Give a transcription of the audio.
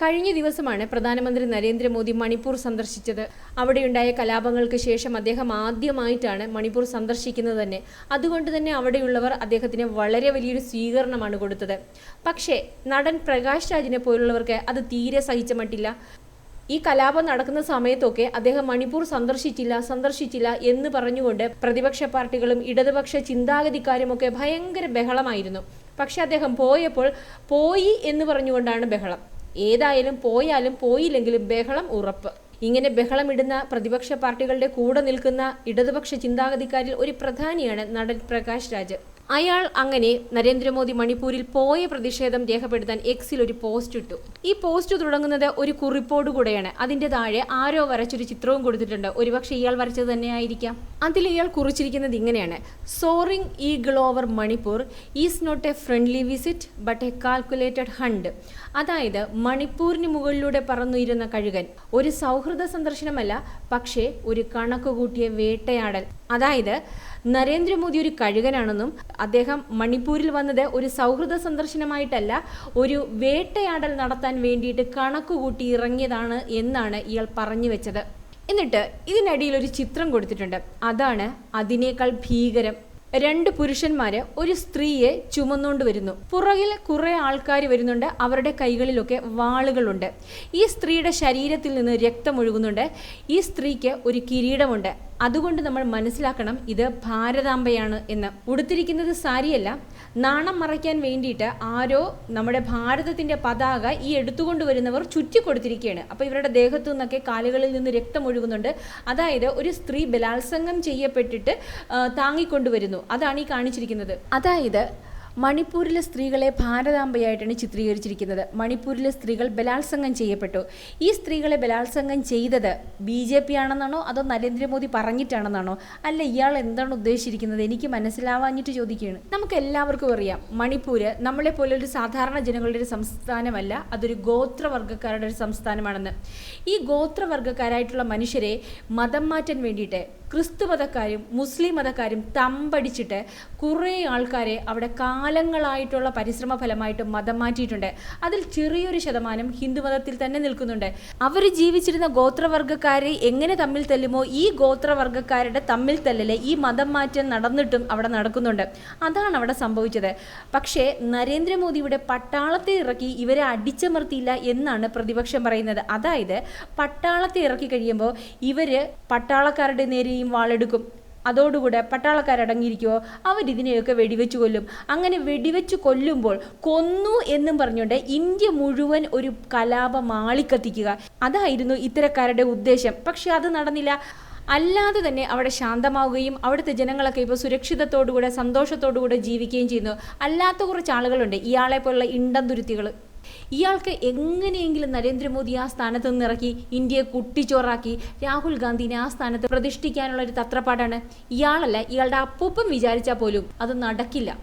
കഴിഞ്ഞ ദിവസമാണ് പ്രധാനമന്ത്രി നരേന്ദ്രമോദി മണിപ്പൂർ സന്ദർശിച്ചത്. അവിടെയുണ്ടായ കലാപങ്ങൾക്ക് ശേഷം അദ്ദേഹം ആദ്യമായിട്ടാണ് മണിപ്പൂർ സന്ദർശിക്കുന്നത് തന്നെ. അതുകൊണ്ട് തന്നെ അവിടെയുള്ളവർ അദ്ദേഹത്തിന് വളരെ വലിയൊരു സ്വീകരണമാണ് കൊടുത്തത്. പക്ഷേ നടൻ പ്രകാശ് രാജിനെ പോലുള്ളവർക്ക് അത് തീരെ സഹിച്ച മട്ടില്ല. ഈ കലാപം നടക്കുന്ന സമയത്തൊക്കെ അദ്ദേഹം മണിപ്പൂർ സന്ദർശിച്ചില്ല സന്ദർശിച്ചില്ല എന്ന് പറഞ്ഞുകൊണ്ട് പ്രതിപക്ഷ പാർട്ടികളും ഇടതുപക്ഷ ചിന്താഗതിക്കാരുമൊക്കെ ഭയങ്കര ബഹളമായിരുന്നു. പക്ഷെ അദ്ദേഹം പോയപ്പോൾ പോയി എന്ന് പറഞ്ഞുകൊണ്ടാണ് ബഹളം. ഏതായാലും പോയാലും പോയില്ലെങ്കിലും ബഹളം ഉറപ്പ്. ഇങ്ങനെ ബഹളമിടുന്ന പ്രതിപക്ഷ പാർട്ടികളുടെ കൂടെ നിൽക്കുന്ന ഇടതുപക്ഷ ചിന്താഗതിക്കാരിൽ ഒരു പ്രധാനിയാണ് നടൻ പ്രകാശ് രാജ്. അയാൾ അങ്ങനെ നരേന്ദ്രമോദി മണിപ്പൂരിൽ പോയ പ്രതിഷേധം രേഖപ്പെടുത്താൻ എക്സിൽ ഒരു പോസ്റ്റ് ഇട്ടു. ഈ പോസ്റ്റ് തുടങ്ങുന്നത് ഒരു കുറിപ്പോട് കൂടെയാണ്. അതിന്റെ താഴെ ആരോ വരച്ചൊരു ചിത്രവും കൊടുത്തിട്ടുണ്ട്. ഒരുപക്ഷെ ഇയാൾ വരച്ചത് തന്നെ ആയിരിക്കാം അതിൽ ഇയാൾ കുറിച്ചിരിക്കുന്നത് ഇങ്ങനെയാണ്. Soaring eagle over Manipur is not a friendly visit but a calculated hunt അതായത് മണിപ്പൂരിന് മുകളിലൂടെ പറന്നുയരുന്ന കഴുകൻ. ഒരു സൗഹൃദ സന്ദർശനമല്ല പക്ഷേ ഒരു കണക്കുകൂട്ടിയ വേട്ടയാടൽ. അതായത് നരേന്ദ്രമോദി ഒരു കഴുകനാണെന്നും അദ്ദേഹം മണിപ്പൂരിൽ വന്നത് ഒരു സൗഹൃദ സന്ദർശനമായിട്ടല്ല ഒരു വേട്ടയാടൽ നടത്താൻ വേണ്ടിയിട്ട് കണക്കുകൂട്ടി ഇറങ്ങിയതാണ് എന്നാണ് ഇയാൾ പറഞ്ഞു വെച്ചത്. എന്നിട്ട് ഇതിനിടയിൽ ഒരു ചിത്രം കൊടുത്തിട്ടുണ്ട്. അതാണ് അതിനേക്കാൾ ഭീകരം. രണ്ട് പുരുഷന്മാര് ഒരു സ്ത്രീയെ ചുമന്നുകൊണ്ട് വരുന്നു. പുറകിൽ കുറെ ആൾക്കാർ വരുന്നുണ്ട്. അവരുടെ കൈകളിലൊക്കെ വാളുകളുണ്ട്. ഈ സ്ത്രീയുടെ ശരീരത്തിൽ നിന്ന് രക്തം ഒഴുകുന്നുണ്ട് ഈ സ്ത്രീക്ക് ഒരു കിരീടമുണ്ട്. അതുകൊണ്ട് നമ്മൾ മനസ്സിലാക്കണം ഇത് ഭാരതാംബയാണ് എന്ന്. ഉടുത്തിരിക്കുന്നത് സാരിയല്ല നാണം മറയ്ക്കാൻ വേണ്ടിയിട്ട് ആരോ നമ്മുടെ ഭാരതത്തിന്റെ പതാക ഈ എടുത്തുകൊണ്ട് വരുന്നവർ ചുറ്റി കൊടുത്തിരിക്കുകയാണ്. അപ്പോൾ ഇവരുടെ ദേഹത്തു നിന്നൊക്കെ കാലുകളിൽ നിന്ന് രക്തം ഒഴുകുന്നുണ്ട്. അതായത് ഒരു സ്ത്രീ ബലാത്സംഗം ചെയ്യപ്പെട്ടിട്ട് താങ്ങിക്കൊണ്ടുവരുന്നു. അതാണ് ഈ കാണിച്ചിരിക്കുന്നത്. അതായത് മണിപ്പൂരിലെ സ്ത്രീകളെ ഭാരതാംബയായിട്ടാണ് ചിത്രീകരിച്ചിരിക്കുന്നത്. മണിപ്പൂരിലെ സ്ത്രീകൾ ബലാത്സംഗം ചെയ്യപ്പെട്ടു. ഈ സ്ത്രീകളെ ബലാത്സംഗം ചെയ്തത് ബി ജെ പി ആണെന്നാണോ അതോ നരേന്ദ്രമോദി പറഞ്ഞിട്ടാണെന്നാണോ? അല്ല ഇയാൾ എന്താണ് ഉദ്ദേശിച്ചിരിക്കുന്നത്? എനിക്ക് മനസ്സിലാവാഞ്ഞിട്ട് ചോദിക്കുകയാണ്. നമുക്ക് എല്ലാവർക്കും അറിയാം മണിപ്പൂര് നമ്മളെ പോലെ ഒരു സാധാരണ ജനങ്ങളുടെ ഒരു സംസ്ഥാനമല്ല അതൊരു ഗോത്രവർഗക്കാരുടെ ഒരു സംസ്ഥാനമാണെന്ന്. ഈ ഗോത്രവർഗക്കാരായിട്ടുള്ള മനുഷ്യരെ മതം മാറ്റാൻ വേണ്ടിയിട്ട് ക്രിസ്തു മതക്കാരും മുസ്ലിം മതക്കാരും തമ്പടിച്ചിട്ട് കുറേ ആൾക്കാരെ അവിടെ കാലങ്ങളായിട്ടുള്ള പരിശ്രമ ഫലമായിട്ട് മതം മാറ്റിയിട്ടുണ്ട്. അതിൽ ചെറിയൊരു ശതമാനം ഹിന്ദു മതത്തിൽ തന്നെ നിൽക്കുന്നുണ്ട്. അവർ ജീവിച്ചിരുന്ന ഗോത്രവർഗക്കാരെ എങ്ങനെ തമ്മിൽ തല്ലുമോ ഈ ഗോത്രവർഗക്കാരുടെ തമ്മിൽ തല്ലല് ഈ മതം മാറ്റം നടന്നിട്ടും അവിടെ നടക്കുന്നുണ്ട്. അതാണ് അവിടെ സംഭവിച്ചത്. പക്ഷേ നരേന്ദ്രമോദിയുടെ പട്ടാളത്തെ ഇറക്കി ഇവരെ അടിച്ചമർത്തിയില്ല എന്നാണ് പ്രതിപക്ഷം പറയുന്നത്. അതായത് പട്ടാളത്തെ ഇറക്കി കഴിയുമ്പോൾ ഇവർ പട്ടാളക്കാരുടെ നേരെയും വാളെടുക്കും. അതോടുകൂടെ പട്ടാളക്കാരടങ്ങിയിരിക്കുമോ അവരിതിനെയൊക്കെ വെടിവെച്ച് കൊല്ലും. അങ്ങനെ വെടിവെച്ച് കൊല്ലുമ്പോൾ കൊന്നു എന്നും പറഞ്ഞുകൊണ്ട് ഇന്ത്യ മുഴുവൻ ഒരു കലാപം ആളിക്കത്തിക്കുക അതായിരുന്നു ഇത്തരക്കാരുടെ ഉദ്ദേശം. പക്ഷെ അത് നടന്നില്ല. അല്ലാതെ തന്നെ അവിടെ ശാന്തമാവുകയും അവിടുത്തെ ജനങ്ങളൊക്കെ ഇപ്പോൾ സുരക്ഷിതത്തോടുകൂടെ സന്തോഷത്തോടുകൂടെ ജീവിക്കുകയും ചെയ്യുന്നു. അല്ലാത്ത കുറച്ച് ആളുകളുണ്ട്. ഇയാളെ പോലുള്ള ഇണ്ടന്തുരുത്തികൾ ഇയാൾക്ക് എങ്ങനെയെങ്കിലും നരേന്ദ്രമോദി ആ സ്ഥാനത്ത് നിന്നിറക്കി ഇന്ത്യയെ കുട്ടിച്ചോറാക്കി രാഹുൽ ഗാന്ധിനെ ആ സ്ഥാനത്ത് പ്രതിഷ്ഠിക്കാനുള്ള ഒരു തത്രപ്പാടാണ്. ഇയാളല്ല ഇയാളുടെ അപ്പൂപ്പം വിചാരിച്ചാൽ പോലും അത് നടക്കില്ല.